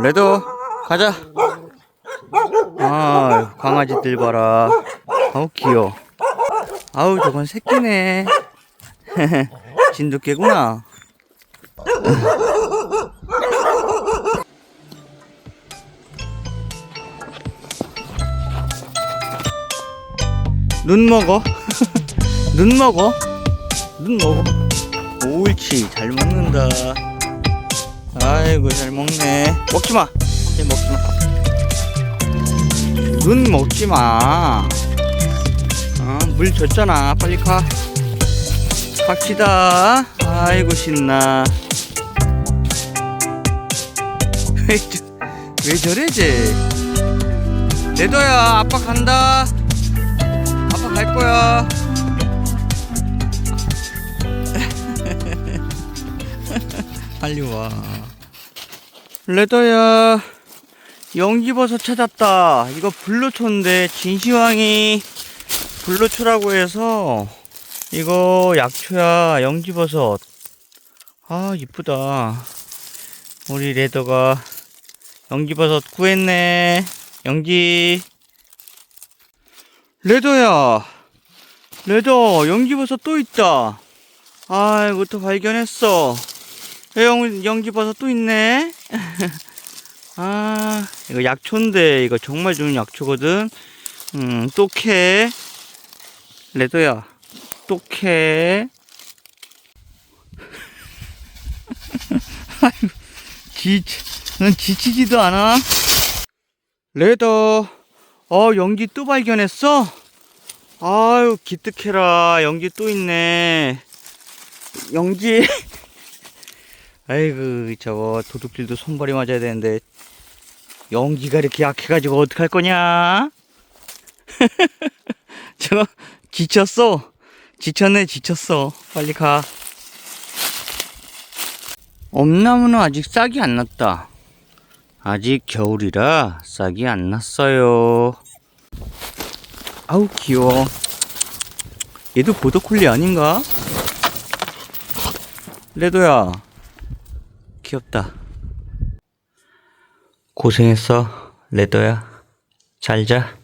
레도 가자. 아 강아지들 봐라. 아우 귀여워. 아우 저건 새끼네. 진돗개구나. 눈 먹어. 눈 먹어. 눈 먹어. 옳지 잘 먹는다. 아이고 잘 먹네. 먹지 마. 이제 먹지 마. 눈 먹지 마. 어, 물 줬잖아. 빨리 가. 갑시다. 아이고 신나. 왜, 저래 쟤? 레더야 아빠 간다. 아빠 갈 거야. 빨리 와. 레더야, 연기버섯 찾았다. 이거 블루초인데 진시황이 블루초라고 해서 이거 약초야. 연기버섯. 아 이쁘다. 우리 레더가 연기버섯 구했네. 연기. 레더야. 레더 연기버섯 또 있다. 아 이것도 발견했어. 영, 연기버섯 또 있네. 아, 이거 약초인데, 이거 정말 좋은 약초거든. 음, 또 캐. 레도야, 또 캐. 아이고, 지, 넌 지치지도 않아? 레더, 어, 연기 또 발견했어? 아유, 기특해라. 연기 또 있네. 연기. 아이고 저거 도둑질도 손발이 맞아야 되는데 연기가 이렇게 약해가지고 어떡할 거냐? 저거 지쳤어. 지쳤네 지쳤어. 빨리 가. 엄나무는 아직 싹이 안 났다. 아직 겨울이라 싹이 안 났어요. 아우 귀여워. 얘도 보더콜리 아닌가? 레도야 귀엽다. 고생했어, 레더야. 잘 자.